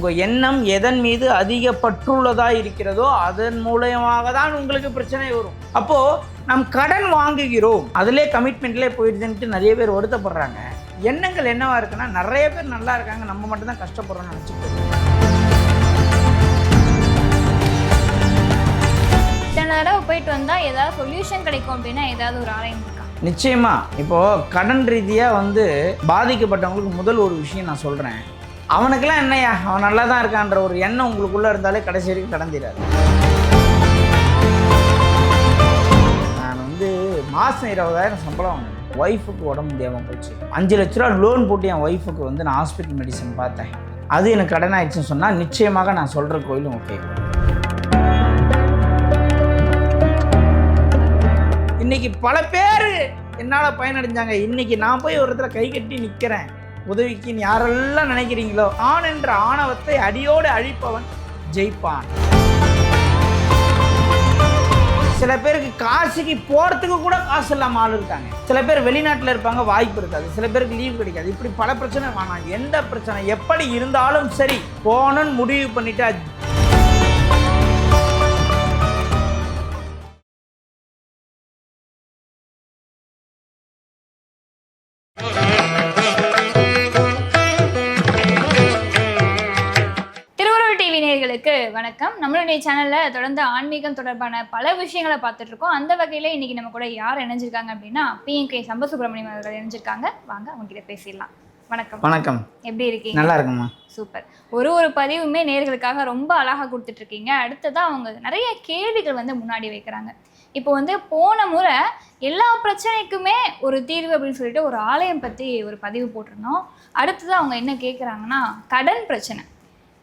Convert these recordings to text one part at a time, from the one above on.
உங்கள் எண்ணம் எதன் மீது அதிக பற்றுள்ளதாக இருக்கிறதோ அதன் மூலயமாக தான் உங்களுக்கு பிரச்சனை வரும். அப்போது நம் கடன் வாங்குகிறோம். அதிலே கமிட்மெண்ட்லேயே போயிடுதுன்ட்டு நிறைய பேர் வருத்தப்படுறாங்க. எண்ணங்கள் என்னவா இருக்குன்னா நிறைய பேர் நல்லா இருக்காங்க நம்ம மட்டும் தான் கஷ்டப்படுறோம்னு நினச்சிட்டு இத்தனை தடவை போயிட்டு வந்தா ஏதாவது சொல்யூஷன் கிடைக்கும் அப்படின்னா ஏதாவது ஒரு ஆலயம் இருக்கா? நிச்சயமா. இப்போ கடன் ரீதியாக வந்து பாதிக்கப்பட்டவங்களுக்கு முதல் ஒரு விஷயம் நான் சொல்கிறேன் அவனுக்கெல்லாம் என்னையா அவன் நல்லா தான் இருக்கான்ற ஒரு எண்ணம் உங்களுக்குள்ளே இருந்தாலே கடைசி வரைக்கும் கடந்திடாது நான் வந்து மாதம் இருபதாயிரம் சம்பளம் வாங்கினேன். ஒய்ஃபுக்கு உடம்பு முடியாமல் போச்சு. அஞ்சு லட்ச ரூபா லோன் போட்டு என் ஒய்ஃபுக்கு வந்து நான் ஹாஸ்பிட்டல் மெடிசன் பார்த்தேன். அது எனக்கு கடன் ஆயிடுச்சுன்னு சொன்னால் நிச்சயமாக நான் சொல்கிற கோயிலும் ஓகே இன்னைக்கு பல பேர் என்னால் பயனடைஞ்சாங்க. இன்னைக்கு நான் போய் ஒரு இடத்துல கை கட்டி நிற்கிறேன் உதவிக்குன்னு யாரெல்லாம் நினைக்கிறீங்களோ ஆண் என்ற ஆணவத்தை அடியோடு அழிப்பவன் ஜெயிப்பான். சில பேருக்கு காசுக்கு போகிறதுக்கு கூட காசு இல்லாமல் ஆள் இருக்காங்க. சில பேர் வெளிநாட்டில் இருப்பாங்க வாய்ப்பு இருக்காது. சில பேருக்கு லீவ் கிடைக்காது. இப்படி பல பிரச்சனை வேணாம் எந்த பிரச்சனை? எப்படி இருந்தாலும் சரி போகணும்னு முடிவு பண்ணிட்டா நேயர்களுக்கு வணக்கம். நம்மளுடைய சேனல்ல தொடர்ந்து ஆன்மீகம் தொடர்பான பல விஷயங்களை பார்த்துட்டு இருக்கோம். அந்த வகையில இன்னைக்கு நம்ம கூட யார் இணைஞ்சிருக்காங்க அப்படின்னா பிஎன்கே சம்பசுப்ரமணியம் அவர்கள் இணைஞ்சிருக்காங்க. வாங்க அவங்க கிட்ட பேசிடலாம். வணக்கம். வணக்கம். எப்படி இருக்கீங்க? நல்லா இருக்குமா சூப்பர். ஒரு ஒரு பதிவுமே நேர்களுக்காக ரொம்ப அழகாக கொடுத்துட்டு இருக்கீங்க. அடுத்ததா அவங்க நிறைய கேள்விகள் வந்து முன்னாடி வைக்கிறாங்க. இப்போ வந்து போன முறை எல்லா பிரச்சனைக்குமே ஒரு தீர்வு அப்படின்னு சொல்லிட்டு ஒரு ஆலயம் பற்றி ஒரு பதிவு போட்டிருந்தோம். அடுத்தது அவங்க என்ன கேட்குறாங்கன்னா கடன் பிரச்சனை.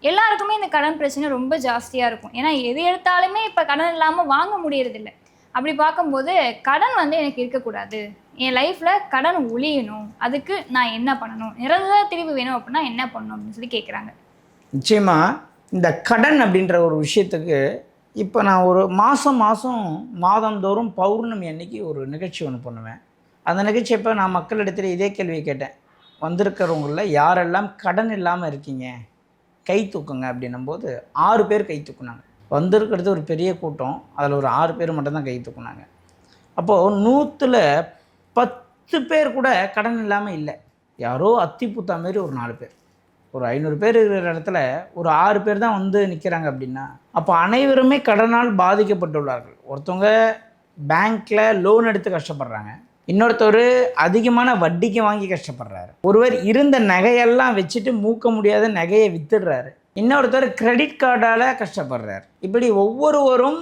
எல்லாருக்குமே இந்த கடன் பிரச்சனை ரொம்ப ஜாஸ்தியாக இருக்கும். ஏன்னா எது எடுத்தாலுமே இப்போ கடன் இல்லாமல் வாங்க முடியறதில்ல. அப்படி பார்க்கும்போது கடன் வந்து எனக்கு இருக்கக்கூடாது. என் லைஃப்பில் கடன் ஒழியணும். அதுக்கு நான் என்ன பண்ணணும்? நிரந்தர தீர்வு வேணும் அப்படின்னா என்ன பண்ணணும் அப்படின்னு சொல்லி கேட்குறாங்க நிச்சயமாக இந்த கடன் அப்படின்ற ஒரு விஷயத்துக்கு இப்போ நான் ஒரு மாதம் மாதம் மாதந்தோறும் பௌர்ணமி அன்னைக்கு ஒரு நிகழ்ச்சி ஒன்று பண்ணுவேன். அந்த நிகழ்ச்சி இப்போ நான் மக்களிடத்தில் இதே கேள்வியை கேட்டேன். வந்திருக்கிறவங்களில் யாரெல்லாம் கடன் இல்லாமல் இருக்கீங்க? கை தூக்குங்க அப்படின்னும்போது ஆறு பேர் கை தூக்குனாங்க. வந்திருக்கிறது ஒரு பெரிய கூட்டம். அதில் ஒரு ஆறு பேர் மட்டும்தான் கை தூக்குனாங்க. அப்போது நூற்றில் பத்து பேர் கூட கடன் இல்லாமல் இல்லை. யாரோ அத்திப்பூத்தா மாரி ஒரு நாலு பேர். ஒரு ஐநூறு பேர் இருக்கிற இடத்துல ஒரு ஆறு பேர் தான் வந்து நிற்கிறாங்க அப்படின்னா அப்போ அனைவருமே கடனால் பாதிக்கப்பட்டுள்ளார்கள். ஒருத்தவங்க பேங்க்கில் லோன் எடுத்து கஷ்டப்படுறாங்க. இன்னொருத்தர் அதிகமான வட்டிக்கு வாங்கி கஷ்டப்படுறாரு. ஒருவர் இருந்த நகையெல்லாம் வச்சுட்டு மூக்க முடியாத நகையை வித்துடுறாரு. இன்னொருத்தர் கிரெடிட் கார்டால் கஷ்டப்படுறாரு. இப்படி ஒவ்வொருவரும்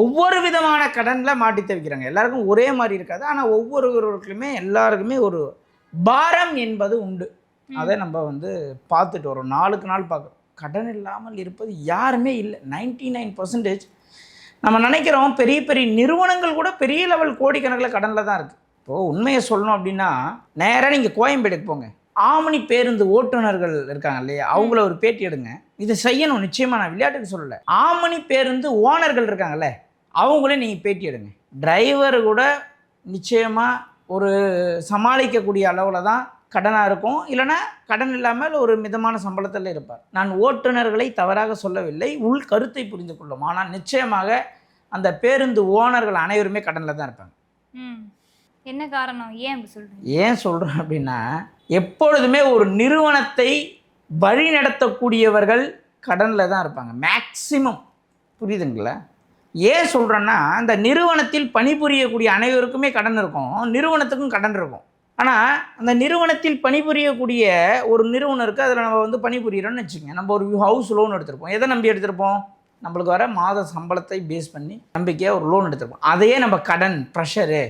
ஒவ்வொரு விதமான கடனில் மாட்டி தவிக்கிறாங்க. எல்லாருக்கும் ஒரே மாதிரி இருக்காது. ஆனால் ஒவ்வொருவருக்குமே எல்லாருக்குமே ஒரு பாரம் என்பது உண்டு. அதை நம்ம வந்து பார்த்துட்டு வரோம். நாளுக்கு நாள் பார்க்குறோம். கடன் இல்லாமல் இருப்பது யாருமே இல்லை. நைன்டி நைன் பர்சன்டேஜ் நம்ம நினைக்கிறோம் பெரிய பெரிய நிறுவனங்கள் கூட பெரிய லெவல் கோடிக்கணக்கில் கடனில் தான் இருக்குது இப்போது உண்மையை சொல்லணும் அப்படின்னா நேராக நீங்கள் கோயம்பேடுக்கு போங்க. ஆமணி பேருந்து ஓட்டுநர்கள் இருக்காங்க இல்லையா? அவங்கள ஒரு பேட்டி எடுங்க. இதை செய்யணும். நிச்சயமாக நான் விளையாட்டுக்கு சொல்லலை. ஆமணி பேருந்து ஓனர்கள் இருக்காங்கல்ல அவங்களே நீங்கள் பேட்டி எடுங்க. டிரைவர் கூட நிச்சயமாக ஒரு சமாளிக்கக்கூடிய அளவில் தான் கடனாக இருக்கும். இல்லைன்னா கடன் இல்லாமல் ஒரு மிதமான சம்பளத்தில் இருப்பார். நான் ஓட்டுநர்களை தவறாக சொல்லவில்லை. உள் கருத்தை புரிந்து கொள்ளும். ஆனால் நிச்சயமாக அந்த பேருந்து ஓனர்கள் அனைவருமே கடனில் தான் இருப்பாங்க. ம். என்ன காரணம்? ஏன் அப்படி ஏன் சொல்கிறேன் அப்படின்னா எப்பொழுதுமே ஒரு நிறுவனத்தை வழி நடத்தக்கூடியவர்கள் கடனில் தான் இருப்பாங்க. மேக்சிமம் புரியுதுங்களா? ஏன் சொல்கிறேன்னா அந்த நிறுவனத்தில் பணிபுரியக்கூடிய அனைவருக்குமே கடன் இருக்கும். நிறுவனத்துக்கும் கடன் இருக்கும். ஆனால் அந்த நிறுவனத்தில் பணிபுரியக்கூடிய ஒரு நிறுவனருக்கு அதில் நம்ம வந்து பணிபுரியிறோம்னு வச்சுக்கோங்க. நம்ம ஒரு ஹவுஸ் லோன் எடுத்திருப்போம். எதை நம்பி எடுத்திருப்போம்? நம்மளுக்கு வர மாத சம்பளத்தை பேஸ் பண்ணி நம்பிக்கையாக ஒரு லோன் எடுத்திருப்போம். அதையே நம்ம கடன் ப்ரெஷரு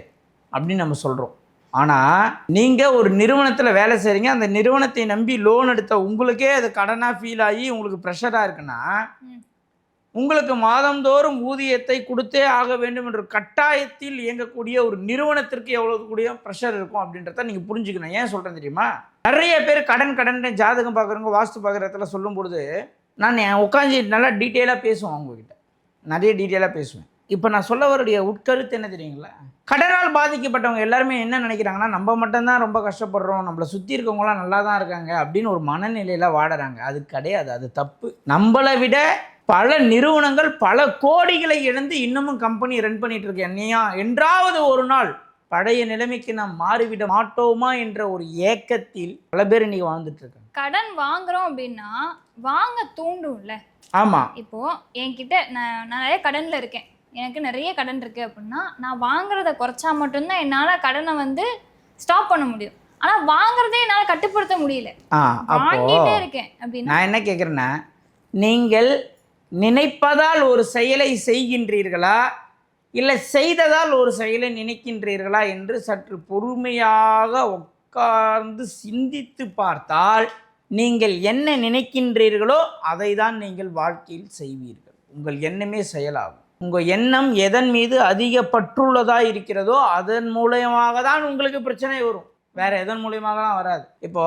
அப்படின்னு நம்ம சொல்கிறோம் ஆனால் நீங்கள் ஒரு நிறுவனத்தில் வேலை செய்கிறீங்க அந்த நிறுவனத்தை நம்பி லோன் எடுத்த உங்களுக்கே அது கடனாக ஃபீல் ஆகி உங்களுக்கு ப்ரெஷராக இருக்குன்னா. உங்களுக்கு மாதந்தோறும் ஊதியத்தை கொடுத்தே ஆக வேண்டும் என்ற கட்டாயத்தில் இயங்கக்கூடிய ஒரு நிறுவனத்திற்கு எவ்வளவு கூடிய ப்ரெஷர் இருக்கும் அப்படின்றத நீங்கள் புரிஞ்சுக்கணும். ஏன் சொல்கிறேன் தெரியுமா? நிறைய பேர் கடன் கடன் ஜாதகம் பார்க்குறவங்க வாஸ்து பார்க்குறதுல சொல்லும் பொழுது நான் உட்காந்து நல்லா டீட்டெயிலாக பேசுவேன் அவங்கக்கிட்ட நிறைய டீட்டெயிலாக பேசுவேன். இப்போ நான் சொல்ல வரக்கூடிய உட்கருத்து என்ன தெரியுங்களா? கடனால் பாதிக்கப்பட்டவங்க எல்லாருமே என்ன நினைக்கிறாங்கன்னா நம்ம மட்டும்தான் ரொம்ப கஷ்டப்படுறோம். நம்மளை சுற்றி இருக்கவங்களாம் நல்லா தான் இருக்காங்க அப்படின்னு ஒரு மனநிலையில் வாடுறாங்க. அது கிடையாது. அது தப்பு. நம்மளை விட பல நிறுவனங்கள் பல கோடிகளை இழந்து இன்னமும் கம்பெனி ரன் பண்ணிட்டு இருக்கு. என்னையா? என்றாவது ஒரு நாள் பழைய நிலைமைக்கு நாம் மாறிவிட மாட்டோமா என்ற ஒரு ஏக்கத்தில் பல பேர் இன்னைக்கு வாழ்ந்துட்டு இருக்காங்க. கடன் வாங்குறோம் அப்படின்னா வாங்க தூண்டும்ல? ஆமாம் இப்போ என்கிட்ட நான் நான் நிறைய கடன்ல இருக்கேன். எனக்கு நிறைய கடன் இருக்கு அப்படின்னா நான் வாங்குறத குறைச்சா மட்டும்தான் என்னால கடனை வந்து ஸ்டாப் பண்ண முடியும். ஆனா வாங்குறதே என்னால கட்டுப்படுத்த முடியல. வாங்கிட்டே இருக்கேன் அப்படின்னா. நான் என்ன கேட்குறேன்னா நீங்கள் நினைப்பதால் ஒரு செயலை செய்கின்றீர்களா? இல்லை செய்ததால் ஒரு செயலை நினைக்கின்றீர்களா என்று சற்று பொறுமையாக உட்கார்ந்து சிந்தித்து பார்த்தால் நீங்கள் என்ன நினைக்கின்றீர்களோ அதை தான் நீங்கள் வாழ்க்கையில் செய்வீர்கள். உங்கள் எண்ணமே செயலாகும். உங்கள் எண்ணம் எதன் மீது அதிக பற்றுள்ளதாக இருக்கிறதோ அதன் மூலயமாக தான் உங்களுக்கு பிரச்சனை வரும். வேற எதன் மூலியமாகலாம் வராது. இப்போ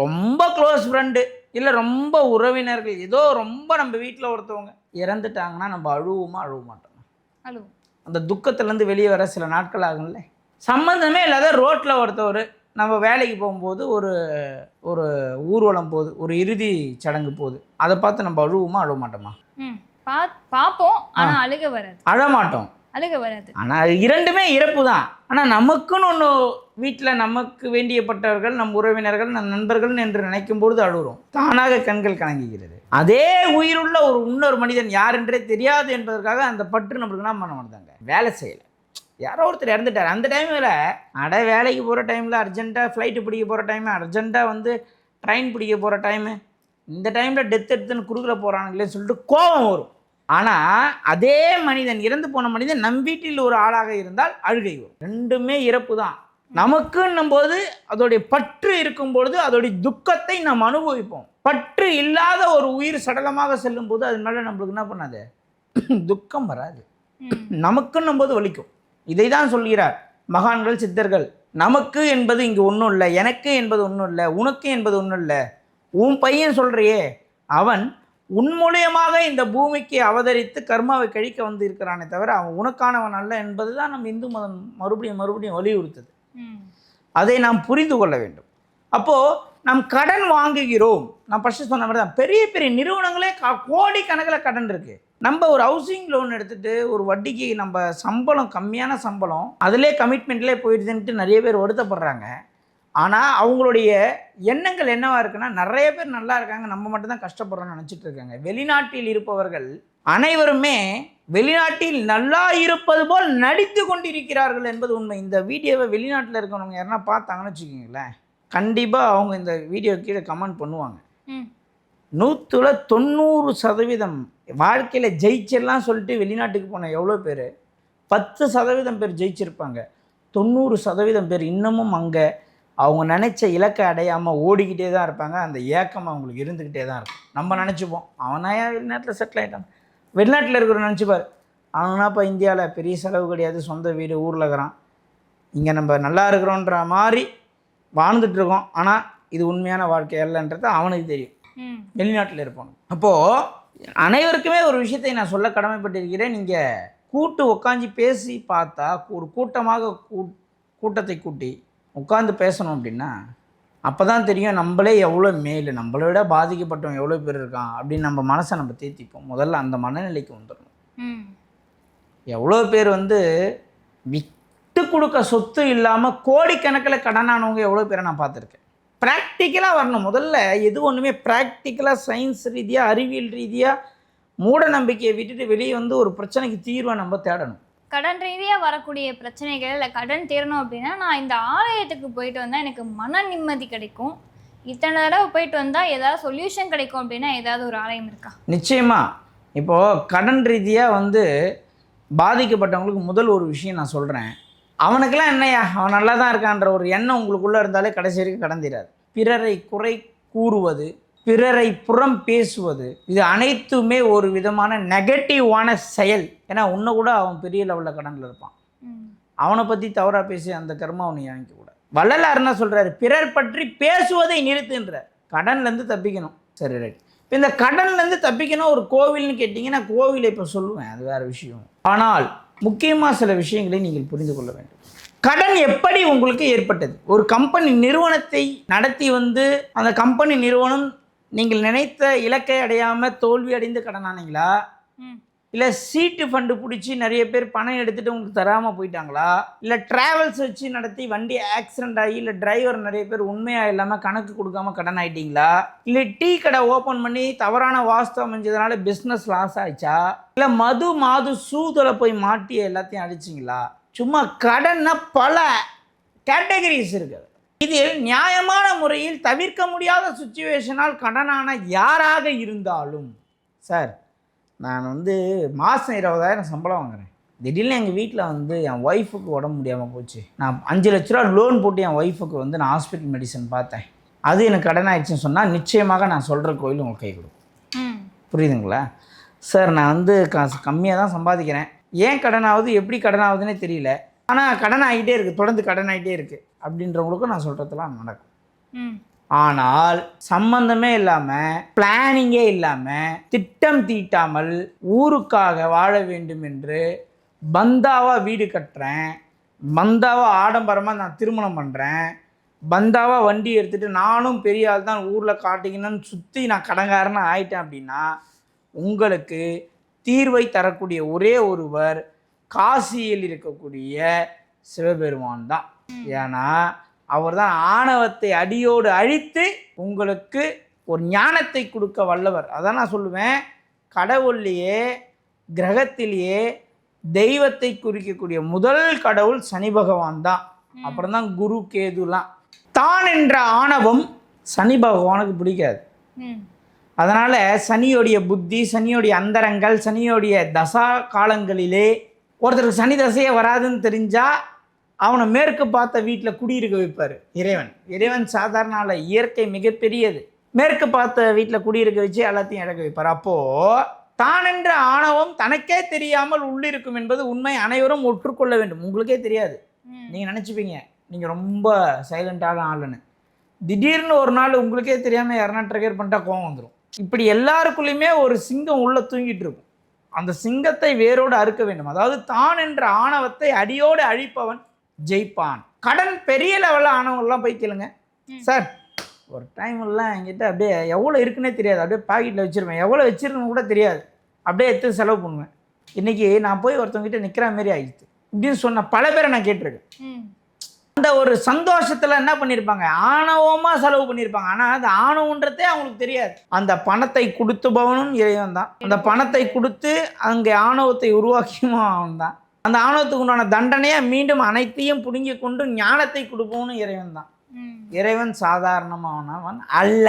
ரொம்ப க்ளோஸ் ஃப்ரெண்டு இல்லை ரொம்ப உறவினர்கள் ஏதோ ரொம்ப நம்ம வீட்டில் ஒருத்தவங்க இறந்துட்டாங்கன்னா நம்ம அழுவோமா அழுவ மாட்டோம்? ஹலோ அந்த துக்கத்துலேருந்து வெளியே வர சில நாட்கள் ஆகும்ல. சம்மந்தமே இல்லாத ரோட்டில் ஒருத்தவர் நம்ம வேலைக்கு போகும்போது ஒரு ஒரு ஊர்வலம் போகுது ஒரு இறுதி சடங்கு போகுது. அதை பார்த்து நம்ம அழுவோமா அழுவ மாட்டோமா? பா பார்ப்போம் ஆனா அழுக வராது. அழமாட்டோம். அழுக வராது. ஆனால் இரண்டுமே இறப்பு தான் ஆனால் நமக்குன்னு ஒன்று வீட்டில் நமக்கு வேண்டியப்பட்டவர்கள் நம் உறவினர்கள் நம் நண்பர்கள் என்று நினைக்கும் பொழுது அழுகிறோம். தானாக கண்கள் கலங்குகிறது. அதே உயிருள்ள ஒரு இன்னொரு மனிதன் யார் என்றே தெரியாது என்பதற்காக அந்த பற்று நம்மளுக்கு என்ன பண்ண மாட்டாங்க? வேலை செய்யலை. யாரோ ஒருத்தர் இறந்துட்டார். அந்த டைமில் அட வேலைக்கு போகிற டைமில் அர்ஜென்ட்டாக ஃப்ளைட்டு பிடிக்க போகிற டைமு அர்ஜென்ட்டாக வந்து ட்ரெயின் பிடிக்க போகிற டைமு இந்த டைமில் டெத் எடுத்துன்னு குறுக்கில் போகிறானுங்களேன்னு சொல்லிட்டு கோபம் வரும். ஆனால் அதே மனிதன் இறந்து போன மனிதன் நம் வீட்டில் ஒரு ஆளாக இருந்தால் அழுகை வரும். ரெண்டுமே இறப்பு தான். நமக்குன்னும் போது அதோடைய பற்று இருக்கும் பொழுது அதோடைய துக்கத்தை நாம் அனுபவிப்போம். பற்று இல்லாத ஒரு உயிர் சடலமாக செல்லும் போது அது மேலே நம்மளுக்கு என்ன பண்ணாது? துக்கம் வராது. நமக்குன்னும் போது வலிக்கும். இதை தான் சொல்கிறார் மகான்கள் சித்தர்கள். நமக்கு என்பது இங்கு ஒன்றும் இல்லை எனக்கு என்பது ஒன்றும் இல்லை உனக்கு என்பது ஒன்றும் இல்லை. உன் பையன் சொல்றியே அவன் உன் மூலியமாக இந்த பூமிக்கு அவதரித்து கர்மாவை கழிக்க வந்து இருக்கிறானே தவிர அவன் உனக்கானவன் அல்ல என்பது தான் நம்ம இந்து மதம் மறுபடியும் மறுபடியும் வலியுறுத்துது. அதை நாம் புரிந்து கொள்ள வேண்டும். அப்போது நாம் கடன் வாங்குகிறோம். நான் ஃபஸ்ட்டு சொன்ன மாதிரி தான். பெரிய பெரிய நிறுவனங்களே கா- கோடிக்கணக்கில் கடன் இருக்குது நம்ம ஒரு ஹவுசிங் லோன் எடுத்துட்டு ஒரு வட்டிக்கு நம்ம சம்பளம் கம்மியான சம்பளம் அதிலே கமிட்மெண்ட்லேயே போயிடுதுன்ட்டு நிறைய பேர் வருத்தப்படுறாங்க. ஆனால் அவங்களுடைய எண்ணங்கள் என்னவா இருக்குன்னா நிறைய பேர் நல்லா இருக்காங்க நம்ம மட்டும் தான் கஷ்டப்படுறோம்னு நினச்சிட்டு இருக்காங்க. வெளிநாட்டில் இருப்பவர்கள் அனைவருமே வெளிநாட்டில் நல்லா இருப்பது போல் நடித்து கொண்டிருக்கிறார்கள் என்பது உண்மை. இந்த வீடியோவை வெளிநாட்டில் இருக்கிறவங்க யாருன்னா பார்த்தாங்கன்னு வச்சுக்கோங்களேன் கண்டிப்பாக அவங்க இந்த வீடியோ கீழே கமெண்ட் பண்ணுவாங்க. நூற்றுல தொண்ணூறு சதவீதம் வாழ்க்கையில் ஜெயிச்சிடலாம் சொல்லிட்டு வெளிநாட்டுக்கு போன எவ்வளோ பேர்? பத்து சதவீதம் பேர் ஜெயிச்சிருப்பாங்க. தொண்ணூறு சதவீதம் பேர் இன்னமும் அங்கே அவங்க நினச்ச இலக்கை அடையாமல் ஓடிக்கிட்டே தான் இருப்பாங்க. அந்த ஏக்கம் அவங்களுக்கு இருந்துக்கிட்டே தான் இருக்கும். நம்ம நினச்சிப்போம். அவனாயா வெளிநாட்டில் செட்டில் ஆகிட்டான் வெளிநாட்டில் இருக்கிற நினச்சிப்பார். அவனா இப்போ இந்தியாவில் பெரிய செலவு கிடையாது. சொந்த வீடு ஊரில் இருக்கிறான். இங்கே நம்ம நல்லா இருக்கிறோன்ற மாதிரி வாழ்ந்துட்டு இருக்கோம். ஆனால் இது உண்மையான வாழ்க்கை அல்லன்றது அவனுக்கு தெரியும். வெளிநாட்டில் இருப்பாங்க அப்போது அனைவருக்குமே ஒரு விஷயத்தை நான் சொல்ல கடமைப்பட்டிருக்கிறேன். நீங்கள் கூட்டு உட்காந்து பேசி பார்த்தா ஒரு கூட்டமாக கூ கூட்டத்தை கூட்டி உட்காந்து பேசணும் அப்படின்னா அப்போ தான் தெரியும் நம்மளே எவ்வளோ மேல் நம்மளை விட பாதிக்கப்பட்டவன் எவ்வளோ பேர் இருக்கான் அப்படின்னு நம்ம மனசை நம்ம தேத்திப்போம். முதல்ல அந்த மனநிலைக்கு வந்துடணும். எவ்வளோ பேர் வந்து விட்டு கொடுக்க சொத்து இல்லாமல் கோடிக்கணக்கில் கடனானவங்க எவ்வளோ பேரை நான் பார்த்துருக்கேன். ப்ராக்டிக்கலாக வரணும். முதல்ல எது ஒன்றுமே ப்ராக்டிக்கலாக சயின்ஸ் ரீதியாக அறிவியல் ரீதியாக மூட நம்பிக்கையை விட்டுட்டு வெளியே வந்து ஒரு பிரச்சனைக்கு தீர்வை நம்ம தேடணும். கடன் ரீதியாக வரக்கூடிய பிரச்சனைகள் இல்லை கடன் தீரணும் அப்படின்னா நான் இந்த ஆலயத்துக்கு போயிட்டு வந்தால் எனக்கு மன நிம்மதி கிடைக்கும். இத்தனை தடவை போயிட்டு வந்தால் ஏதாவது சொல்யூஷன் கிடைக்கும் அப்படின்னா ஏதாவது ஒரு ஆலயம் இருக்கா? நிச்சயமாக இப்போது கடன் ரீதியாக வந்து பாதிக்கப்பட்டவங்களுக்கு முதல் ஒரு விஷயம் நான் சொல்கிறேன் அவனுக்கெல்லாம் என்னையா அவன் நல்லா தான் இருக்கான்ற ஒரு எண்ணம் உங்களுக்குள்ளே இருந்தாலே கடைசி வரைக்கும் கடந்திராது பிறரை குறை கூறுவது பிறரை புறம் பேசுவது. இது அனைத்துமே ஒரு விதமான நெகட்டிவான செயல். ஏன்னா உன்னை கூட அவன் பெரிய லெவலில் கடனில் இருப்பான். அவனை பற்றி தவறாக பேசி அந்த கர்மா அவனை வாங்கிக்க கூட. வள்ளலார் என்ன சொல்கிறாரு பிறர் பற்றி பேசுவதை நிறுத்துன்றார் கடன்லேருந்து தப்பிக்கணும். சரி ரைட் இப்போ இந்த கடன்லேருந்து தப்பிக்கணும் ஒரு கோவில்னு கேட்டிங்கன்னா கோவிலை இப்போ சொல்லுவேன். அது வேறு விஷயம். ஆனால் முக்கியமாக சில விஷயங்களை நீங்கள் புரிந்து கொள்ள வேண்டும். கடன் எப்படி உங்களுக்கு ஏற்பட்டது? ஒரு கம்பெனி நிறுவனத்தை நடத்தி வந்து அந்த கம்பெனி நிறுவனம் நீங்கள் நினைத்த இலக்கை அடையாமல் தோல்வி அடைந்து கடனானீங்களா? இல்லை சீட்டு ஃபண்டு பிடிச்சி நிறைய பேர் பணம் எடுத்துகிட்டு உங்களுக்கு தராமல் போயிட்டாங்களா? இல்லை ட்ராவல்ஸ் வச்சு நடத்தி வண்டி ஆக்சிடென்ட் ஆகி இல்லை டிரைவர் நிறைய பேர் உண்மையாக இல்லாமல் கணக்கு கொடுக்காம கடன் ஆயிட்டீங்களா இல்லை டீ கடை ஓப்பன் பண்ணி தவறான வாஸ்து அமைஞ்சதுனால பிஸ்னஸ் லாஸ் ஆயிடுச்சா? இல்லை மது மாது சூதலை போய் மாட்டி எல்லாத்தையும் அடிச்சிங்களா சும்மா கடன்னா பல கேட்டகரிஸ் இருக்குது இதில் நியாயமான முறையில் தவிர்க்க முடியாத சுச்சுவேஷனால் கடனான யாராக இருந்தாலும் சார் நான் வந்து மாதம் இருபதாயிரம் சம்பளம் வாங்குறேன். திடீர்னு எங்கள் வீட்டில் வந்து என் ஒய்ஃபுக்கு உடம்பு முடியாமல் போச்சு. நான் அஞ்சு லட்ச ரூபா லோன் போட்டு என் ஒய்ஃபுக்கு வந்து நான் ஹாஸ்பிட்டல் மெடிசன் பார்த்தேன். அது எனக்கு கடன் ஆயிடுச்சுன்னு சொன்னால் நிச்சயமாக நான் சொல்கிற கோயில் உங்களுக்கு கை கொடுக்கும். ம். புரியுதுங்களா? சார் நான் வந்து காசு கம்மியாக தான் சம்பாதிக்கிறேன். ஏன் கடன் ஆகுது எப்படி கடன் ஆகுதுன்னே தெரியல. ஆனால் கடன் ஆகிட்டே இருக்குது தொடர்ந்து கடன் ஆகிட்டே இருக்குது அப்படின்றவங்களுக்கும் நான் சொல்கிறதுலாம் நடக்கும். ஆனால் சம்பந்தமே இல்லாமல் பிளானிங்கே இல்லாமல் திட்டம் தீட்டாமல் ஊருக்காக வாழ வேண்டும் என்று பந்தாவா வீடு கட்டுறேன். பந்தாவா ஆடம்பரமாக நான் திருமணம் பண்ணுறேன் பந்தாவா வண்டி எடுத்துகிட்டு நானும் பெரிய ஆள் தான் ஊரில் காட்டிக்கணும்னு சுற்றி நான் கடங்காரன்னு ஆயிட்டேன் அப்படின்னா உங்களுக்கு தீர்வை தரக்கூடிய ஒரே ஒருவர் காசியில் இருக்கக்கூடிய சிவபெருமான் தான் ஏன்னா அவர் தான் ஆணவத்தை அடியோடு அழித்து உங்களுக்கு ஒரு ஞானத்தை கொடுக்க வல்லவர். அதான் நான் சொல்லுவேன். கடவுள்லேயே கிரகத்திலேயே தெய்வத்தை குறிக்கக்கூடிய முதல் கடவுள் சனி பகவான் தான் அப்புறம் தான் குரு கேதுலாம். தான் என்ற ஆணவம் சனி பகவானுக்கு பிடிக்காது. அதனால் சனியோடைய புத்தி சனியோடைய அந்தரங்கள் சனியோடைய தசா காலங்களிலே ஒருத்தருக்கு சனி தசையே வராதுன்னு தெரிஞ்சால் அவனை மேற்கு பார்த்த வீட்டில் குடியிருக்க வைப்பார். இறைவன். இறைவன் சாதாரண ஆள இயற்கை மிகப்பெரியது. மேற்கு பார்த்த வீட்டில் குடியிருக்க வச்சு எல்லாத்தையும் இறக்க வைப்பார். அப்போது தான் என்ற ஆணவம் தனக்கே தெரியாமல் உள்ளிருக்கும் என்பது உண்மை அனைவரும் ஒற்றுக்கொள்ள வேண்டும். உங்களுக்கே தெரியாது. நீங்கள் நினச்சிப்பீங்க. நீங்கள் ரொம்ப சைலண்ட்டான ஆளுன்னு. திடீர்னு ஒரு நாள் உங்களுக்கே தெரியாமல் யாருனா ட்ரிகர் பண்ணிட்டா கோவம் வந்துடும் இப்படி எல்லாருக்குள்ளேயுமே ஒரு சிங்கம் உள்ள தூங்கிட்டு இருக்கும். அந்த சிங்கத்தை வேரோடு அறுக்க வேண்டும். அதாவது தான் என்ற ஆணவத்தை அடியோடு அழிப்பவன் ஜெயிப்பான். கடன் பெரிய லெவலில் ஆனவங்கெல்லாம் போய் கேளுங்க. சார் ஒரு டைம் எல்லாம் என்கிட்ட அப்படியே எவ்வளோ இருக்குன்னே தெரியாது. அப்படியே பாக்கெட்டில் வச்சிருவேன். எவ்வளோ வச்சிருக்கணும் கூட தெரியாது. அப்படியே எடுத்து செலவு பண்ணுவேன். இன்றைக்கி நான் போய் ஒருத்தவங்ககிட்ட நிற்கிற மாதிரி ஆயிடுச்சு. இப்படின்னு சொன்ன பல பேரை நான் கேட்டிருக்கேன். அந்த ஒரு சந்தோஷத்தில் என்ன பண்ணியிருப்பாங்க ஆணவமாக செலவு பண்ணியிருப்பாங்க ஆனால் அது ஆணவன்றதே அவங்களுக்கு தெரியாது. அந்த பணத்தை கொடுத்துபவனும் இறைவன் தான் அந்த பணத்தை கொடுத்து அங்கே ஆணவத்தை உருவாக்கியும் அவன் தான் அந்த ஆணவத்துக்கு உண்டான தண்டனையை மீண்டும் அனைத்தையும் புடுங்கி கொண்டு ஞானத்தை கொடுப்பவனும் இறைவன் தான் இறைவன் சாதாரணமானவன் அல்ல.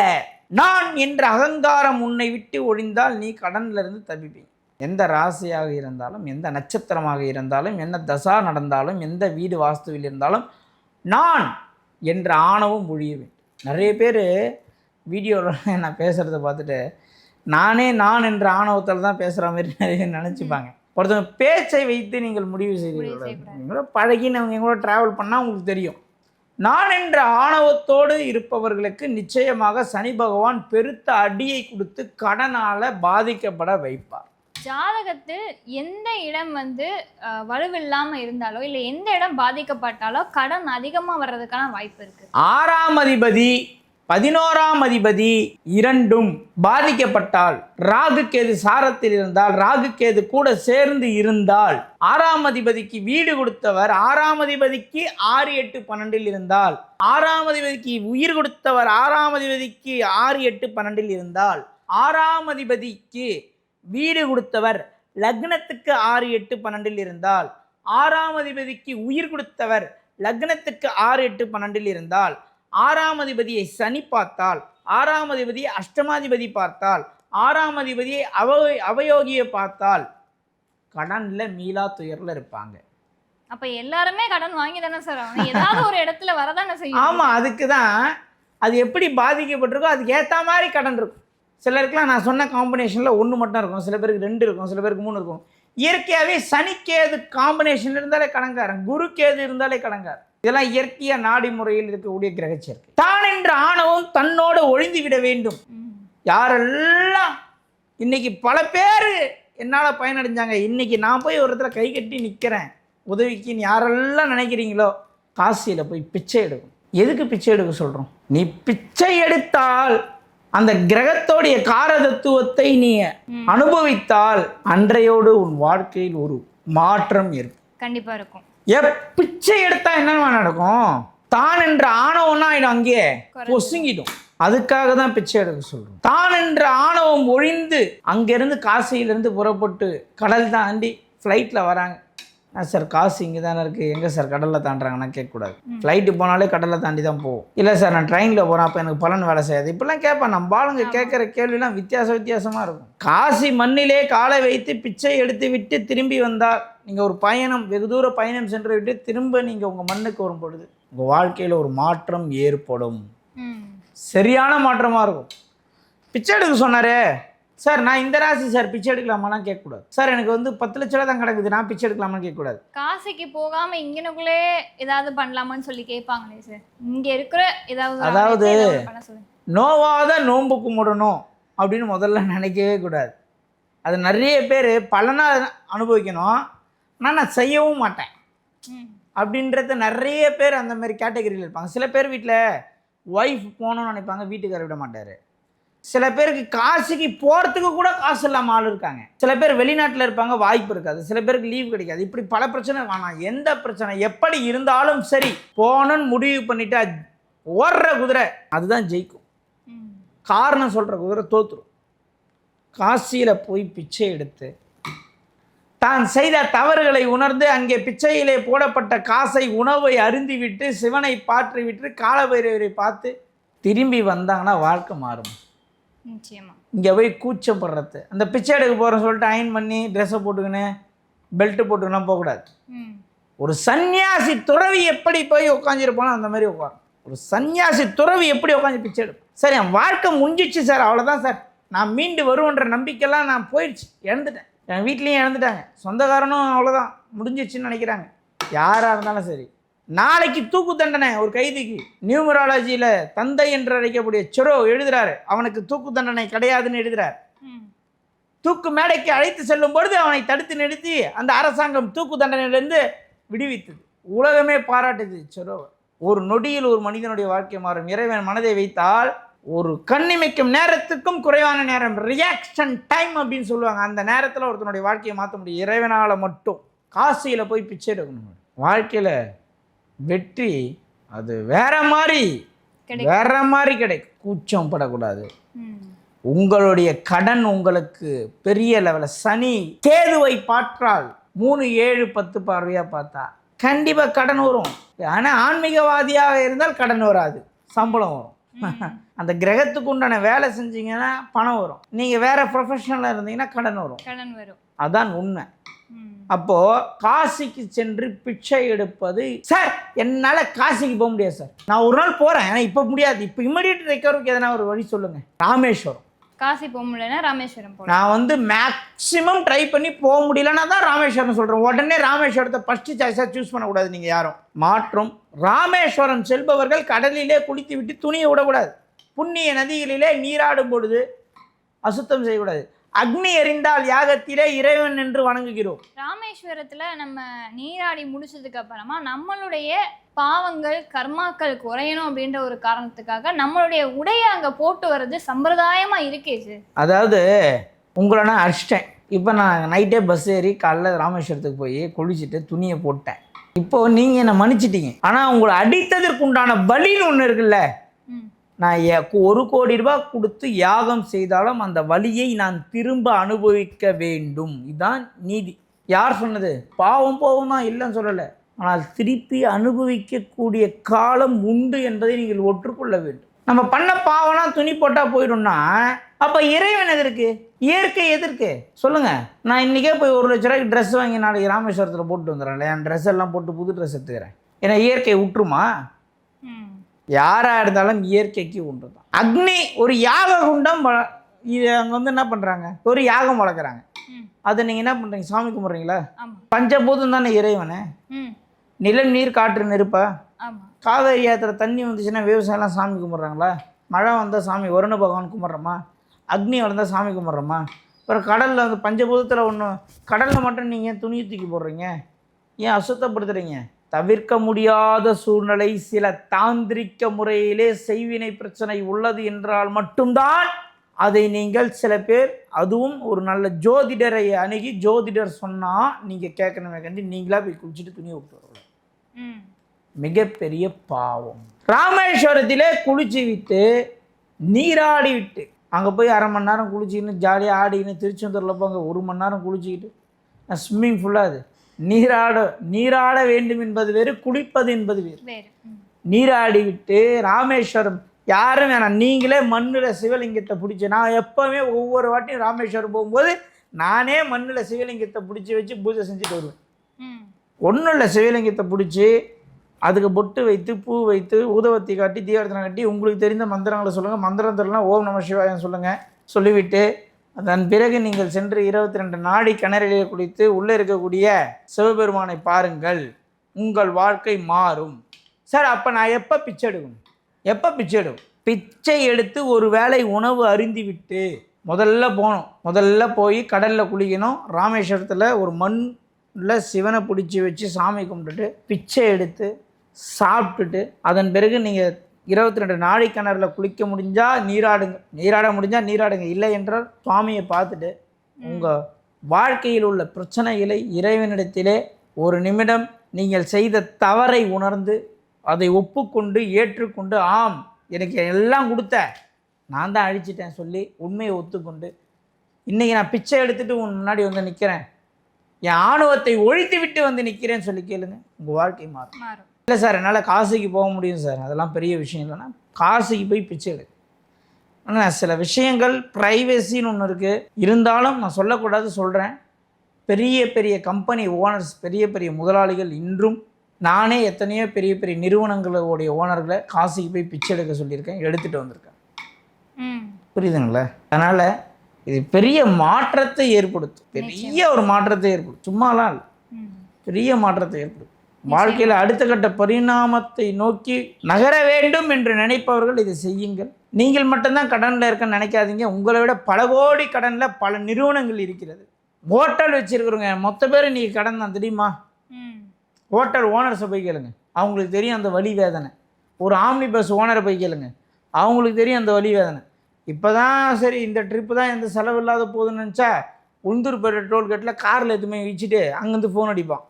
நான் என்ற அகங்காரம் உன்னை விட்டு ஒழிந்தால் நீ கடன்ல இருந்து தப்பிப்பீங்க எந்த ராசியாக இருந்தாலும் எந்த நட்சத்திரமாக இருந்தாலும் என்ன தசா நடந்தாலும் எந்த வீடு வாஸ்துவில் இருந்தாலும் நான் என்ற ஆணவம் ஒழிய வேண்டும் நிறைய பேர் வீடியோவில் நான் பேசுகிறத பார்த்துட்டு நானே நான் என்ற ஆணவத்தில் தான் பேசுகிற மாதிரி நிறைய நினச்சிப்பாங்க. ஒருத்தவங்க பேச்சை வைத்து நீங்கள் முடிவு. நீங்களோ பழகினவங்க கூட ட்ராவல் பண்ணால் உங்களுக்கு தெரியும். நான் என்ற ஆணவத்தோடு இருப்பவர்களுக்கு நிச்சயமாக சனி பகவான் பெருத்த அடியை கொடுத்து கடனால் பாதிக்கப்பட வைப்பார். ஜாதகத்தில் எந்த இடம் வந்து வலுவில்லாமல் இருந்தாலோ இல்லை எந்த இடம் பாதிக்கப்பட்டாலோ கடன் அதிகமாக வர்றதுக்கான வாய்ப்பு இருக்கு. ஆறாம் அதிபதி பதினோராம் அதிபதி இரண்டும் பாதிக்கப்பட்டால் ராகு கேது சாரத்தில் இருந்தால் ராகு கேது கூட சேர்ந்து இருந்தால் ஆறாம் அதிபதிக்கு வீடு கொடுத்தவர் ஆறாம் அதிபதிக்கு ஆறு எட்டு பன்னெண்டில் இருந்தால் ஆறாம் அதிபதிக்கு உயிர் கொடுத்தவர் ஆறாம் அதிபதிக்கு ஆறு எட்டு பன்னெண்டில் இருந்தால் ஆறாம் அதிபதிக்கு வீடு கொடுத்தவர் லக்னத்துக்கு ஆறு எட்டு பன்னெண்டில் இருந்தால் ஆறாம் அதிபதிக்கு உயிர் கொடுத்தவர் லக்னத்துக்கு ஆறு எட்டு பன்னெண்டில் இருந்தால் ஆறாம் அதிபதியை சனி பார்த்தால் ஆறாம் அதிபதியை அஷ்டமாதிபதி பார்த்தால் ஆறாம் அதிபதியை அவ அவயோகியை பார்த்தால் கடனில் மீளா துயரில் இருப்பாங்க. அப்ப எல்லாருமே கடன் வாங்கி தானே சார் ஏதாவது ஒரு இடத்துல வரதானே செய்யும் ஆமாம் அதுக்கு தான் அது எப்படி பாதிக்கப்பட்டிருக்கோ அதுக்கு ஏற்ற மாதிரி கடன் இருக்கும். சிலருக்குலாம் நான் சொன்ன காம்பினேஷனில் ஒன்று மட்டும் இருக்கும். சில பேருக்கு ரெண்டு இருக்கும் சில பேருக்கு மூணு இருக்கும். இயற்கையாகவே சனிக்கேது காம்பினேஷன் இருந்தாலே கடங்காரன் குரு கேது இருந்தாலே கடங்கார் இதெல்லாம் இயற்கையாக நாடி முறையில் இருக்கக்கூடிய கிரகச்சேர்க்கை. தான் என்ற ஆணவம் தன்னோடு ஒழிந்து விட வேண்டும். யாரெல்லாம் இன்னைக்கு பல பேர் என்னால் பயனடைஞ்சாங்க இன்னைக்கு நான் போய் ஒரு இடத்துல கை கட்டி நிற்கிறேன் உதவிக்குன்னு யாரெல்லாம் நினைக்கிறீங்களோ காசியில் போய் பிச்சை எடுக்கும். எதுக்கு பிச்சை எடுக்க சொல்கிறோம் நீ பிச்சை எடுத்தால் அந்த கிரகத்தோடைய காரதத்துவத்தை நீ அனுபவித்தால் அன்றையோடு உன் வாழ்க்கையில் ஒரு மாற்றம் இருக்கும் கண்டிப்பா இருக்கும். பிச்சை எடுத்தா என்னமா நடக்கும்? தான் என்ற ஆணவம்னா ஆயிடும் அங்கேயே பொசுங்கிடும். அதுக்காக தான் பிச்சை எடுக்க சொல்றோம். தான் என்ற ஆணவம் ஒழிந்து அங்கிருந்து காசியிலிருந்து புறப்பட்டு கடல் தாண்டி ஃப்ளைட்டில் வராங்க. சார் காசு இங்கே தானே இருக்குது எங்கே சார் கடலில் தாண்டுறாங்கன்னா கேட்கக்கூடாது. ஃப்ளைட்டு போனாலே கடலை தாண்டி தான் போகும் இல்லை சார் நான் ட்ரெயினில் போகிறேன் அப்போ எனக்கு பலன் வேலை செய்யாது. இப்படிலாம் கேட்பேன். நம்ம ஆளுங்க கேட்குற கேள்விலாம் வித்தியாச வித்தியாசமாக இருக்கும். காசி மண்ணிலே காலை வைத்து பிச்சை எடுத்து விட்டு திரும்பி வந்தால் நீங்கள் ஒரு பயணம் வெகு தூர பயணம் சென்று விட்டு திரும்ப நீங்கள் உங்கள் மண்ணுக்கு வரும் பொழுது உங்கள் வாழ்க்கையில் ஒரு மாற்றம் ஏற்படும். சரியான மாற்றமாக இருக்கும். பிச்சை எடுக்க சொன்னாரே. சார் நான் இந்த ராசி சார் பிச்சை எடுக்கலாமாலாம் கேட்கக்கூடாது. சார் எனக்கு வந்து பத்து லட்ச ரூபா தான் கிடக்குது நான் பிச்சை எடுக்கலாமான்னு கேட்கக்கூடாது. காசிக்கு போகாம இங்கனுக்குள்ளே ஏதாவது பண்ணலாமான்னு சொல்லி கேட்பாங்களே சார். இங்க இருக்கிற ஏதாவது அதாவது- நோவாத நோன்பு கும்பிடணும் அப்படின்னு முதல்ல நினைக்கவே கூடாது. அது நிறைய பேர் பலனா அனுபவிக்கணும். ஆனால் நான் செய்யவும் மாட்டேன். அப்படின்றது நிறைய பேர் அந்த மாதிரி கேட்டகரியில் இருப்பாங்க. சில பேர் வீட்டில் ஒய்ஃப் போகணும்னு நினைப்பாங்க வீட்டுக்காரர் விட மாட்டார். சில பேருக்கு காசுக்கு போகிறதுக்கு கூட காசு இல்லாமல் ஆள் இருக்காங்க. சில பேர் வெளிநாட்டில் இருப்பாங்க வாய்ப்பு இருக்காது. சில பேருக்கு லீவ் கிடைக்காது. இப்படி பல பிரச்சனை வேணாம் எந்த பிரச்சனை? எப்படி இருந்தாலும் சரி போகணும்னு முடிவு பண்ணிட்டா ஓடுற குதிரை அதுதான் ஜெயிக்கும். காரணம் சொல்கிற குதிரை தோத்துரும். காசியில் போய் பிச்சை எடுத்து தான் செய்த தவறுகளை உணர்ந்து அங்கே பிச்சையிலே போடப்பட்ட காசை உணவை அருந்திவிட்டு சிவனை பாற்றி விட்டு காலபைரவரை பார்த்து திரும்பி வந்தாங்கன்னா வாழ்க்கை மாறும். இங்கே போய் கூச்சப்படுறது அந்த பிச்சை எடுக்க போகிறேன்னு சொல்லிட்டு அயன் பண்ணி ட்ரெஸ்ஸை போட்டுக்கின்னு பெல்ட்டு போட்டுக்கினா போகக்கூடாது. ஒரு சன்னியாசி துறவி எப்படி போய் உட்காந்துருப்பானோ அந்த மாதிரி உட்காரும். ஒரு சன்னியாசி துறவி எப்படி உட்காந்து பிச்சை எடுப்போம் சார் என் வாழ்க்கை முடிஞ்சிச்சு சார் அவ்வளோதான் சார். நான் மீண்டு வருவேன்ற நம்பிக்கைலாம் நான் போயிடுச்சு இழந்துட்டேன். என் வீட்லேயும் இழந்துட்டாங்க. சொந்தக்காரனும் அவ்வளோதான் முடிஞ்சிச்சுன்னு நினைக்கிறாங்க. யாராக இருந்தாலும் சரி. நாளைக்கு தூக்கு தண்டனை ஒரு கைதிக்கு. நியூமராலஜியில் தந்தை என்று அழைக்கக்கூடிய செரோ எழுதுறாரு. அவனுக்கு தூக்கு தண்டனை கிடையாதுன்னு எழுதுறாரு. தூக்கு மேடைக்கு அழைத்து செல்லும் பொழுது அவனை தடுத்து நிறுத்தி அந்த அரசாங்கம் தூக்கு தண்டனையிலிருந்து விடுவித்தது. உலகமே பாராட்டுது சரோவர் ஒரு நொடியில் ஒரு மனிதனுடைய வாழ்க்கை மாறும். இறைவன் மனதை வைத்தால் ஒரு கண்ணிமைக்கும் நேரத்துக்கும் குறைவான நேரம். ரியாக்ஷன் டைம் அப்படின்னு சொல்லுவாங்க. அந்த நேரத்தில் ஒருத்தனுடைய வாழ்க்கையை மாற்ற முடியும். இறைவனால் மட்டும். காசியில் போய் பிச்சை எடுக்கணும். வாழ்க்கையில் வெற்றி அது வேற மாதிரி. வேற மாதிரி கிடைக்கும். கூச்சம் படக்கூடாது. உங்களுடைய கடன் உங்களுக்கு பெரிய லெவலில் சனி கேதுவை பாற்றால் மூணு ஏழு பத்து பார்வையாக பார்த்தா கண்டிப்பாக கடன் வரும். ஆனால் ஆன்மீகவாதியாக இருந்தால் கடன் வராது. சம்பளம் வரும். அந்த கிரகத்துக்கு உண்டான வேலை செஞ்சீங்கன்னா பணம் வரும். நீங்கள் வேற ப்ரொஃபஷனலாக இருந்தீங்கன்னா கடன் வரும். கடன் வரும். அதான் உண்மை. ம் அப்போ காசிக்கு சென்று பிச்சை எடுப்பது சார் என்னால் காசிக்கு போக முடியாது சார். நான் ஒரு நாள் போகிறேன் ஆனால் இப்போ முடியாது. இப்போ இம்மிடியட் ரெக்கவருக்கு எதனா ஒரு வழி சொல்லுங்கள் ராமேஸ்வரம். காசி போக முடியலன்னா ராமேஸ்வரம் போகலாம் நான் வந்து மேக்ஸிமம் ட்ரை பண்ணி போக முடியலன்னா தான் ராமேஸ்வரம் சொல்கிறேன் உடனே ராமேஸ்வரத்தை ஃபஸ்ட்டு சாய்ஸாக சூஸ் பண்ணக்கூடாது நீங்கள் யாரும். மாற்றம் ராமேஸ்வரம் செல்பவர்கள் கடலிலே குளித்து விட்டு துணியை விடக்கூடாது. புண்ணிய நதிகளிலே நீராடும் பொழுது அசுத்தம் செய்யக்கூடாது. அக்னி எறிந்தால் யாகத்திலே இறைவன் என்று வணங்குகிறோம். ராமேஸ்வரத்துல நம்ம நீராடி முடிச்சதுக்கு அப்புறமா நம்மளுடைய பாவங்கள் கர்மாக்கள் குறையணும் அப்படின்ற ஒரு காரணத்துக்காக நம்மளுடைய உடையை அங்க போட்டு வர்றது சம்பிரதாயமா இருக்கே சார். அதாவது உங்களை நான் அடிச்சிட்டேன். இப்போ நான் நைட்டே பஸ் ஏறி காலைல ராமேஸ்வரத்துக்கு போய் குளிச்சுட்டு துணியை போட்டேன். இப்போ நீங்கள் என்னை மன்னிச்சிட்டீங்க. ஆனால் உங்களை அடித்ததற்கு உண்டான பலின்னு ஒன்று இருக்குல்ல? நான் ஒரு கோடி ரூபாய் கொடுத்து யாகம் செய்தாலும் அந்த வழியை நான் திரும்ப அனுபவிக்க வேண்டும். இதுதான் நீதி. யார் சொன்னது? பாவம் பாவம் தான் இல்லைன்னு சொல்லலை. ஆனால் திருப்பி அனுபவிக்கக்கூடிய காலம் உண்டு என்பதை நீங்கள் ஒற்றுக்கொள்ள வேண்டும். நம்ம பண்ண பாவம்னா துணி போட்டால் போயிடும்னா அப்போ இறைவன் எதற்கு? இயற்கை எதற்கு? சொல்லுங்க. நான் இன்றைக்கே போய் ஒரு லட்ச ரூபாய்க்கு ட்ரெஸ் வாங்கி நாளைக்கு ராமேஸ்வரத்தில் போட்டு வந்துடுறேன் என் ட்ரெஸ் எல்லாம் போட்டு புது ட்ரெஸ் எடுத்துக்கிறேன். ஏன்னா இயற்கை விட்டுருமா யாராக இருந்தாலும் இயற்கைக்கு ஒன்று தான் அக்னி ஒரு யாக குண்டம் இது அங்கே வந்து என்ன பண்ணுறாங்க ஒரு யாகம் வளர்க்குறாங்க. அதை நீங்கள் என்ன பண்ணுறீங்க சாமி கும்பிட்றீங்களா? பஞ்சபூதம் தானே இறைவனே? நிலம் நீர் காற்று நெருப்பா? காவேரி ஆத்துல தண்ணி வந்துச்சுன்னா விவசாயம்லாம் சாமி கும்பிட்றாங்களா? மழை வந்தால் சாமி வருண பகவான் கும்பிட்றோமா? அக்னி வளர்ந்தா சாமி கும்பிட்றோமா? அப்புறம் கடலில் வந்து பஞ்சபூதத்தில் ஒன்று கடலில் மட்டும் நீங்கள் துணியை தூக்கி போடுறீங்க? ஏன் அசுத்தப்படுத்துறீங்க? தவிர்க்க முடியாத சூழ்நிலை சில தாந்திரிக்க முறையிலே செய்வினை பிரச்சனை உள்ளது என்றால் மட்டும்தான் அதை நீங்கள் சில பேர் அதுவும் ஒரு நல்ல ஜோதிடரை அணுகி ஜோதிடர் சொன்னால் நீங்கள் கேட்கணுமே கண்டி நீங்களா போய் குளிச்சுட்டு துணியை விட்டு வரக்கூடாது ம். மிகப்பெரிய பாவம். ராமேஸ்வரத்திலே குளிச்சு விட்டு நீராடி விட்டு அங்கே போய் அரை மணி நேரம் குளிச்சிக்கின்னு ஜாலியாக ஆடிக்கின்னு திருச்செந்தூரில் போங்க ஒரு மணி நேரம் குளிச்சிக்கிட்டு. நான் ஸ்விம்மிங் ஃபுல்லாக அது. நீராட நீராட வேண்டும் என்பது வேறு குளிப்பது என்பது வேறு. வேறு. ம். நீராடி விட்டு ராமேஸ்வரம் யாரும் வேணாம். நீங்களே மண்ணில் சிவலிங்கத்தை பிடிச்சி நான் எப்போவுமே ஒவ்வொரு வாட்டியும் ராமேஸ்வரம் போகும்போது நானே மண்ணில் சிவலிங்கத்தை பிடிச்சி வச்சு பூஜை செஞ்சுட்டு வருவேன். ஒன்றும் இல்லை சிவலிங்கத்தை பிடிச்சி அதுக்கு பொட்டு வைத்து பூ வைத்து ஊதவத்தி காட்டி தீபாரத்தனை காட்டி உங்களுக்கு தெரிந்த மந்திரங்களை சொல்லுங்கள் மந்திரம் தெரியலாம் ஓம் நம சிவாயம் சொல்லுங்கள் சொல்லிவிட்டு அதன் பிறகு நீங்கள் சென்று இருபத்தி ரெண்டு நாடி கிணறிலே குளித்து உள்ளே இருக்கக்கூடிய சிவபெருமானை பாருங்கள். உங்கள் வாழ்க்கை மாறும். சார் அப்போ நான் எப்போ பிச்சை எடுக்கணும்? எப்போ பிச்சை எடுக்கும் பிச்சை எடுத்து ஒரு வேளை உணவு அருந்தி விட்டு முதல்ல போகணும். முதல்ல போய் கடலில் குளிக்கணும். ராமேஸ்வரத்தில் ஒரு மண்ணில் சிவனை பிடிச்சி வச்சு சாமி கும்பிட்டுட்டு பிச்சை எடுத்து சாப்பிட்டுட்டு அதன் பிறகு நீங்கள் இருபத்தி ரெண்டு நாழி கிணறுல குளிக்க முடிஞ்சால் நீராடுங்க. நீராட முடிஞ்சால் நீராடுங்க. இல்லை என்றால் சுவாமியை பார்த்துட்டு உங்கள் வாழ்க்கையில் உள்ள பிரச்சனைகளை இறைவனிடத்திலே ஒரு நிமிடம் நீங்கள் செய்த தவறை உணர்ந்து அதை ஒப்புக்கொண்டு ஏற்றுக்கொண்டு ஆம் எனக்கு எல்லாம் கொடுத்த. நான் தான் அழிச்சிட்டேன் சொல்லி உண்மையை ஒத்துக்கொண்டு இன்றைக்கி நான் பிச்சை எடுத்துட்டு உன் முன்னாடி வந்து நிற்கிறேன் என் ஆணவத்தை ஒழித்து விட்டு வந்து நிற்கிறேன்னு சொல்லி கேளுங்க. உங்கள் வாழ்க்கை மாறும். மாறும். இல்லை சார் என்னால் காசிக்கு போக முடியும் சார். அதெல்லாம் பெரிய விஷயம் இல்லைன்னா காசிக்கு போய் பிச்சை எடு. ஆனால் சில விஷயங்கள் ப்ரைவசின்னு ஒன்று இருக்குது இருந்தாலும் நான் சொல்லக்கூடாது சொல்கிறேன் பெரிய பெரிய கம்பெனி ஓனர்ஸ் பெரிய பெரிய முதலாளிகள் இன்றும் நானே எத்தனையோ பெரிய பெரிய நிறுவனங்களுடைய ஓனர்களை காசிக்கு போய் பிச்சை எடுக்க சொல்லியிருக்கேன் எடுத்துகிட்டு வந்திருக்கேன். புரியுதுங்களா? அதனால் இது பெரிய மாற்றத்தை ஏற்படுத்தும். பெரிய ஒரு மாற்றத்தை ஏற்படுத்தும். சும்மாலாம் இல்லை. பெரிய மாற்றத்தை ஏற்படுத்தும். வாழ்க்கையில் அடுத்த கட்ட பரிணாமத்தை நோக்கி நகர வேண்டும் என்று நினைப்பவர்கள் இதை செய்யுங்கள். நீங்கள் மட்டும்தான் கடனில் இருக்கன்னு நினைக்காதீங்க. உங்களை விட பல கோடி கடனில் பல நிறுவனங்கள் இருக்கிறது. ஹோட்டல் வச்சுருக்குறோங்க மொத்த பேர் இன்றைக்கி கடன் தான். தெரியுமா? ஹோட்டல் ஓனர்ஸை போய் கேளுங்க. அவங்களுக்கு தெரியும் அந்த வலி வேதனை. ஒரு ஆம்னி பஸ் ஓனரை போய் கேளுங்க. அவங்களுக்கு தெரியும் அந்த வலி வேதனை. இப்போ தான் சரி இந்த ட்ரிப்பு தான் எந்த செலவு இல்லாத போகுதுன்னு நினச்சா உளுந்தூர்பேட்டை டோல்கேட்டில் காரில் எதுவுமே வச்சுட்டு அங்கேருந்து ஃபோன் அடிப்பான்.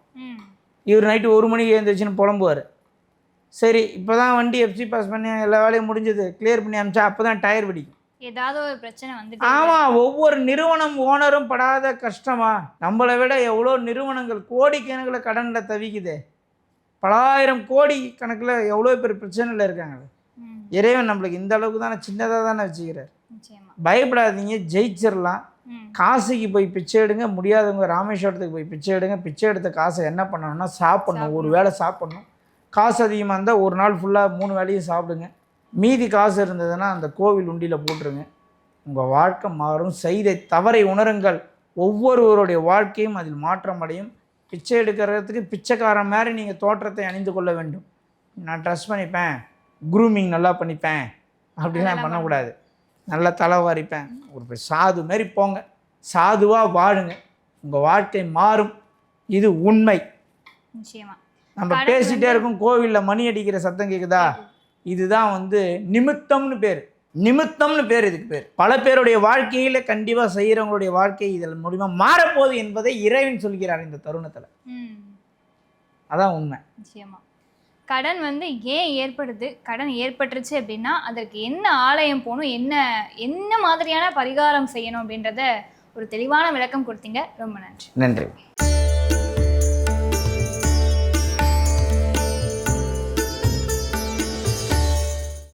இவர் நைட்டு ஒரு மணிக்கு எழுந்திரிச்சுன்னு புலம்புவார். சரி இப்போ தான் வண்டி எஃப்சி பாஸ் பண்ணி எல்லா வேலையும் முடிஞ்சது. கிளியர் பண்ணி அமிச்சா அப்போ தான் டயர் வெடிக்கும். ஏதாவது ஒரு பிரச்சனை வந்துட்டு ஆமாம் ஒவ்வொரு நிறுவனம் ஓனரும் படாத கஷ்டமா? நம்மளை விட எவ்வளோ நிறுவனங்கள் கோடிக்கணக்கில் கடனில் தவிக்குதே. பலாயிரம் கோடி கணக்கில் எவ்வளோ பேர் பிரச்சனையில் இருக்காங்க. இறைவன் நம்மளுக்கு இந்த அளவுக்கு தானே சின்னதாக தானே வச்சுக்கிறார். பயப்படாதீங்க ஜெயிச்சிடலாம் காசிக்கு போய் பிச்சை எடுங்க. முடியாதவங்க ராமேஸ்வரத்துக்கு போய் பிச்சை எடுங்க. பிச்சை எடுத்த காசை என்ன பண்ணணும்னா சாப்பிடணும். ஒரு வேளை சாப்பிடணும். காசு அதிகமாக இருந்தால் ஒரு நாள் ஃபுல்லாக மூணு வேளையும் சாப்பிடுங்க. மீதி காசு இருந்ததுன்னா அந்த கோவில் உண்டியில் போட்டுருங்க. உங்கள் வாழ்க்கை மாறும். செய்த தவறை உணருங்கள். ஒவ்வொருவருடைய வாழ்க்கையும் அதில் மாற்றம் அடையும். பிச்சை எடுக்கிறதுக்கு பிச்சைக்காரன் மாதிரி நீங்கள் தோற்றத்தை அணிந்து கொள்ள வேண்டும். நான் ட்ரெஸ் பண்ணிப்பேன். க்ரூமிங் நல்லா பண்ணிப்பேன். அப்படிலாம் பண்ணக்கூடாது. நல்லா தலை வாரிப்பேன். ஒரு சாது மாதிரி போங்க. சாதுவாக வாழுங்க. உங்கள் வாழ்க்கை மாறும். இது உண்மை. நம்ம பேசிட்டே இருக்கோம் கோவிலில் மணி அடிக்கிற சத்தம் கேட்குதா இதுதான் வந்து நிமித்தம்னு பேர். நிமித்தம்னு பேர் இதுக்கு பேர். பல பேருடைய வாழ்க்கையில் கண்டிப்பாக செய்கிறவங்களுடைய வாழ்க்கை இதில் மூலிமா மாறப்போகுது என்பதை இறைவன் சொல்கிறார் இந்த தருணத்தில். அதான் உண்மை. கடன் வந்து ஏன் ஏற்படுது? கடன் ஏற்பட்டுருச்சு அப்படின்னா அதற்கு என்ன ஆலயம் போகணும்? என்ன என்ன மாதிரியான பரிகாரம் செய்யணும் அப்படின்றத ஒரு தெளிவான விளக்கம் கொடுத்தீங்க. ரொம்ப நன்றி. நன்றி.